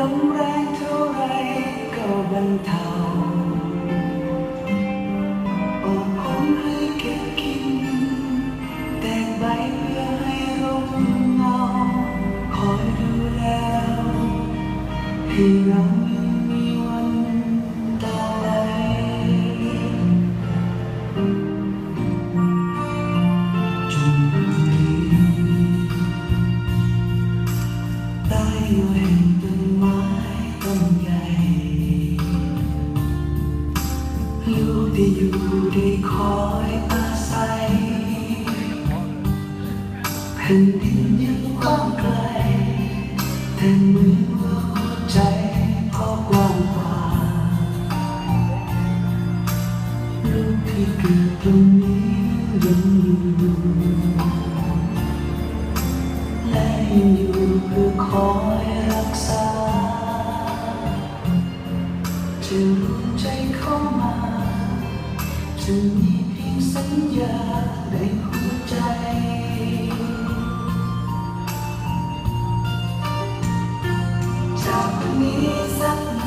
ลมแรงเท่าไรก็บรรเทาอบหอมให้เก็บกิน แตกใบเพื่อให้ร่มเงาคอยดูแลเราให้เรามีวันต่อไป you ลูกได้อยู่ได้คอยอาศัยแผ่นดินยังกว้างไกลแต่เหมือนว่าหัวใจก็กว้างกว่าลูกที่เกิดตรงนี้ยังอยู่และยังอยู่เพื่อคอยรักษาจะรู้ใจะมีเพียงสัญญาในหัวใจ จากนี้สัก